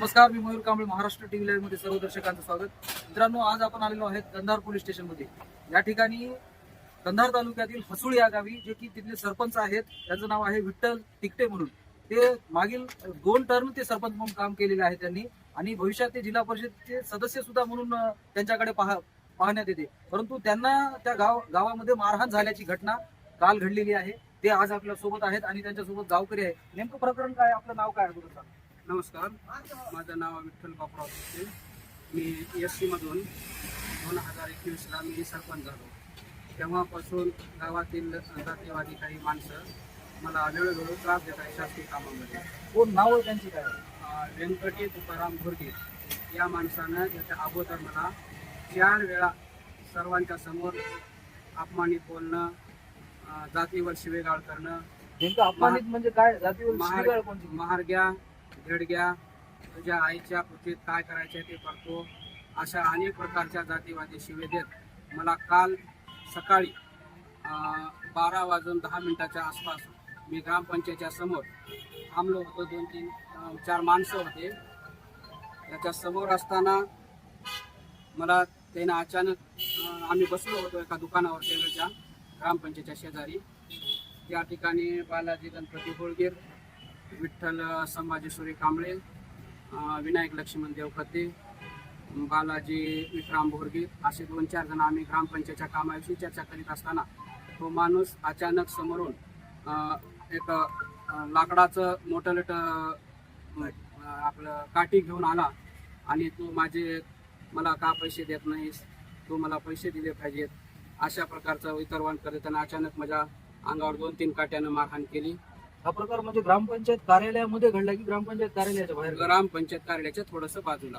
नमस्कार मी मयूर कांबळे महाराष्ट्र टीव्ही लाईव्हमध्ये सर्व दर्शकांचं स्वागत. मित्रांनो आज आपण आलेलो आहेत कंधार पोलीस स्टेशनमध्ये या ठिकाणी कंधार तालुक्यातील हसुळ या गावी जे की तिथले सरपंच आहेत त्यांचं नाव आहे विठ्ठल तिकटे म्हणून. ते मागील दोन टर्म ते सरपंच म्हणून काम केलेले आहे त्यांनी. आणि भविष्यात ते जिल्हा परिषदचे सदस्य सुद्धा म्हणून त्यांच्याकडे पाहा पाहण्यात येते. परंतु त्यांना त्या गाव गावामध्ये मारहाण झाल्याची घटना काल घडलेली आहे. ते आज आपल्यासोबत आहेत आणि त्यांच्यासोबत गावकरी आहे नेमकं प्रकरण काय आपलं नाव काय अगोदर नमस्कार. माझं नाव विठ्ठल बापराव तिकटे मी एस सीमधून दोन हजार एकवीसला मी सरपंच झालो. तेव्हापासून गावातील जातीवादी काही माणसं मला वेळोवेळी त्रास देत आहे शासकीय कामामध्ये. कोण? नाव आहे त्यांची काय? व्यंकटी तुकाराम भुर्गे या माणसानं याच्या अगोदर मला चार वेळा सर्वांच्या समोर अपमानित बोलणं जातीवर शिवेगाळ करणं अपमानित म्हणजे काय? जातीवर महार- शिवीगाळ कोणती? महारग्या धेडग्या तुझ्या आईच्या कृतीत काय करायचे ते करतो अशा अनेक प्रकारच्या जातीवादी शिवे देत. मला काल सकाळी बारा वाजून दहा मिनिटाच्या आसपास मी ग्रामपंचायतच्या समोर थांबलो होतो. दोन तीन चार माणसं होते. त्याच्यासमोर असताना मला त्यानं अचानक आम्ही बसलो होतो एका दुकानावर टेबलच्या ग्रामपंचायतच्या शेजारी. त्या ठिकाणी बालाजी गणपती होळगीर विठ्ठल संभाजीश्वरी कांबळे विनायक लक्ष्मण देवखते बालाजी विक्राम भोरगे असे दोन चार जण आम्ही ग्रामपंचायतच्या कामाविषयी चर्चा करीत असताना तो माणूस अचानक समोरून एक लाकडाचं मोठं लट आपलं काठी घेऊन आला आणि तू माझे मला का पैसे देत नाहीस? तू मला पैसे दिले पाहिजेत. अशा प्रकारचं वितरवण करताना अचानक माझ्या अंगावर दोन तीन काट्यानं मारहाण केली. हा प्रकार म्हणजे ग्रामपंचायत कार्यालयामध्ये घडला की ग्रामपंचायत कार्यालयाच्या बाहेर? ग्रामपंचायत कार्यालयाच्या थोडस बाजूला.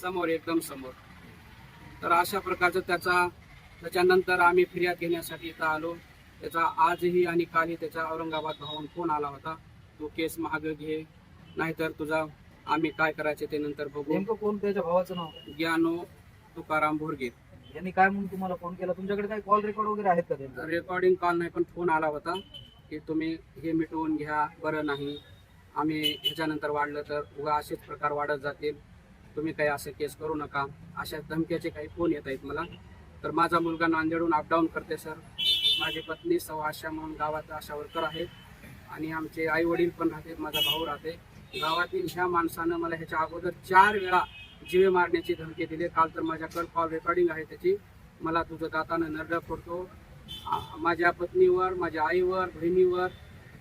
समोर एकदम समोर. तर अशा प्रकारचं त्याचा त्याच्यानंतर आम्ही फिर्याद घेण्यासाठी इथं आलो. त्याचा आजही आणि कालही त्याचा औरंगाबाद भाऊन फोन आला होता. तू केस महाग घे नाहीतर तुझा आम्ही काय करायचे ते नंतर बघू. नेमकं कोण त्याच्या भावाचं नाव? ज्ञानो तुकाराम भोरगे. यांनी काय म्हणून तुम्हाला फोन केला? तुमच्याकडे काही कॉल रेकॉर्ड वगैरे आहेत का त्यांचा? रेकॉर्डिंग कॉल नाही पण फोन आला होता. की तुम्ही हे मिटवून घ्या बरं नाही. आम्ही ह्याच्यानंतर वाढलं तर उगा असेच प्रकार वाढत जातील. तुम्ही काही असं केस करू नका. अशा धमक्याचे काही फोन येत आहेत मला. तर माझा मुलगा नांदेडून अपडाऊन करते सर माझी पत्नी सव आशा म्हणून गावात आशा वर्कर आहे. आणि आमचे आई वडील पण राहते माझा भाऊ राहते. गावातील ह्या माणसानं मला ह्याच्या अगोदर चार वेळा जीवे मारण्याची धमकी दिली. काल तर माझ्याकडे कॉल रेकॉर्डिंग आहे त्याची. मला तुझं दातानं नरडा फोडतो. माझ्या पत्नीवर माझ्या आईवर बहिणीवर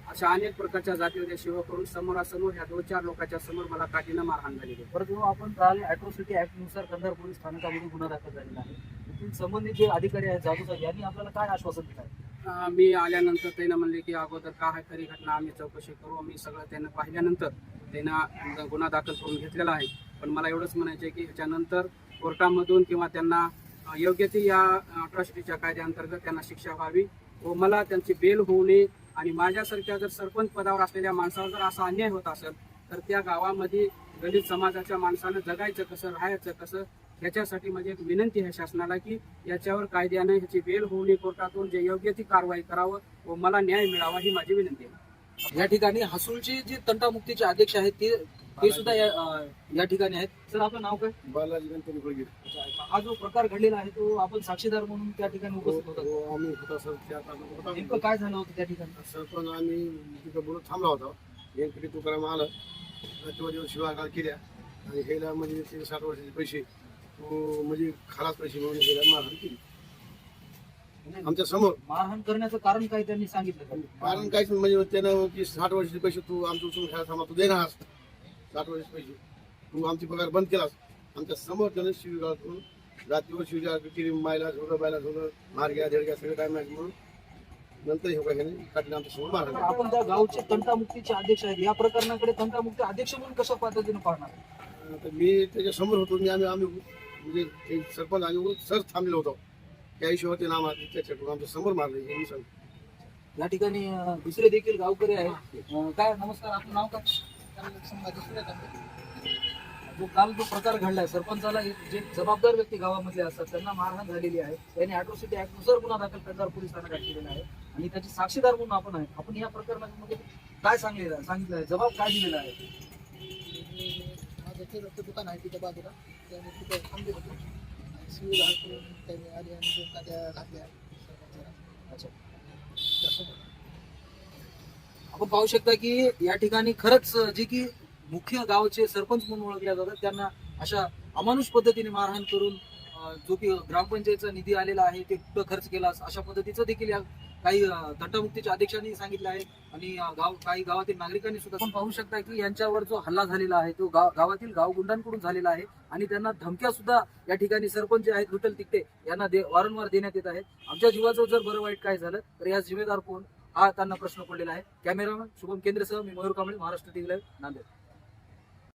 अशा अनेक प्रकारच्या जातीवर सेवा करून समोरासमोर ह्या दोन चार लोकांच्या समोर मला काठीनं मारहाण झालेली आहे. परंतु आपण काल अॅट्रॉसिटी ऍक्टनुसार कंधार पोलीस स्थानकामध्ये गुन्हा दाखल झालेला आहे. संबंधित जे अधिकारी आहेत जाधव साहेब यांनी आपल्याला काय आश्वासन दिलं आहे? मी आल्यानंतर त्यांना म्हणले की अगोदर काय खरी घटना आम्ही चौकशी करू. मी सगळं त्यानं पाहिल्यानंतर त्यांना गुन्हा दाखल करून घेतलेला आहे. पण मला एवढंच म्हणायचं आहे की ह्याच्यानंतर कोर्टामधून किंवा त्यांना योग्य ती या अट्रॉसिटीच्या कायद्याअंतर्गत त्यांना शिक्षा व्हावी व मला त्यांची बेल होऊ नये आणि माझ्यासारख्या जर सरपंच पदावर असलेल्या माणसावर जर असा अन्याय होत असेल तर त्या गावामध्ये दलित समाजाच्या माणसानं जगायचं कसं राहायचं कसं ह्याच्यासाठी माझी एक विनंती आहे शासनाला की याच्यावर कायद्याने ह्याची बेल होऊ नये कोर्टातून जे योग्य ती कारवाई करावं व मला न्याय मिळावा ही माझी विनंती आहे. या ठिकाणी हसूलचे जे तंटामुक्तीचे अध्यक्ष आहेत ते ते सुद्धा या या ठिकाणी आहेत. सर आपलं नाव काय? बालाजी गणपती बळगीर हा जो प्रकार घडलेला आहे तो आपण साक्षीदार म्हणून त्या ठिकाणी उपस्थित होता. हो, आम्ही होता सर त्या होता. नेमकं काय झालं होतं त्या ठिकाणी? सरपंच आम्ही तिथं बोलत थांबला होता. व्यंकटी तुकाराम आलं. त्याच्यावर शिवागाळ केल्या. आणि ह्याला म्हणजे ते साठ वर्षाचे पैसे. तो म्हणजे खलास पैसे म्हणून ह्याला मारहाण केली. आमच्यासमोर. मारहाण करण्याचं कारण काय त्यांनी सांगितलं का? कारण काहीच नाही, म्हणजे त्यानं की साठ वर्षाचे पैसे तू आमच्या उचलून खायला थांबा तू देणार. साठ वर्षाचे पैसे. तू आमची पगार बंद केलास. आमच्यासमोर त्यानं शिवगाळ करून रात्रीवर शिवगाळ केली मायला झोडं बायला झोडं मार घ्या धड घ्या सगळं काय माहिती म्हणून. नंतर हे बघा काढले आमच्यासमोर मारहाण केली. आपण त्या गावचे तंटामुक्तीचे अध्यक्ष आहेत या प्रकरणाकडे तंटामुक्ती अध्यक्ष म्हणून कशा पद्धतीने पाहणार? आता मी त्याच्यासमोर होतो मी आम्ही आम्ही म्हणजे सरपंच आणि सर थांबलेलो होतो. त्या हिशोबाने ते नाम त्याच्याकडून आमच्यासमोर मारले हे मी सांगतो. या ठिकाणी दुसरे देखील गावकरी आहेत. काय नमस्कार आपलं नाव काय? जो काल जो प्रकार घडलाय सरपंचाला जे जबाबदार व्यक्ती गावामधले असतात त्यांना मारहाण झालेली आहे. त्यांनी अॅट्रॉसिटी ऍक्टनुसार गुन्हा दाखल कंधार पोलीस ठाण्यात केलेला आहे. आणि त्याचे साक्षीदार म्हणून आपण आहे. आपण या प्रकरणामध्ये काय सांगलेलं आहे? सांगितलं आहे. जबाब काय दिलेला आहे? दुकान आहे तिथं बाजूला. त्याने तिथं थांबले होते. आणि शिवी घाल करून त्याने आली आणि दोन काट्या घातल्या सरपंचाला. अच्छा. आपण पाहू शकता की या ठिकाणी खरंच जे की मुख्य गावचे सरपंच म्हणून ओळखले जातात त्यांना अशा अमानुष पद्धतीने मारहाण करून जो की ग्रामपंचायतचा निधी आलेला आहे ते कुठं खर्च केला अशा पद्धतीचं देखील या काही तटमुक्तीच्या अध्यक्षांनी सांगितलं आहे. आणि गाव काही गावातील नागरिकांनी सुद्धा आपण पाहू शकता की यांच्यावर जो हल्ला झालेला आहे तो गाव गावातील गावगुंडांकडून झालेला आहे. आणि त्यांना धमक्या सुद्धा या ठिकाणी सरपंच जे आहेत विठ्ठल तिकटे यांना दे वारंवार देण्यात येत आहेत आमच्या जीवाचं जर बरं वाईट काय झालं तर या जिम्मेदार कोण? हा त्यांना प्रश्न पडलेला आहे. कॅमेरामॅन शुभम केंद्रसह मी मयूर कांबळे महाराष्ट्र टीव्ही लाईव्ह नांदेड.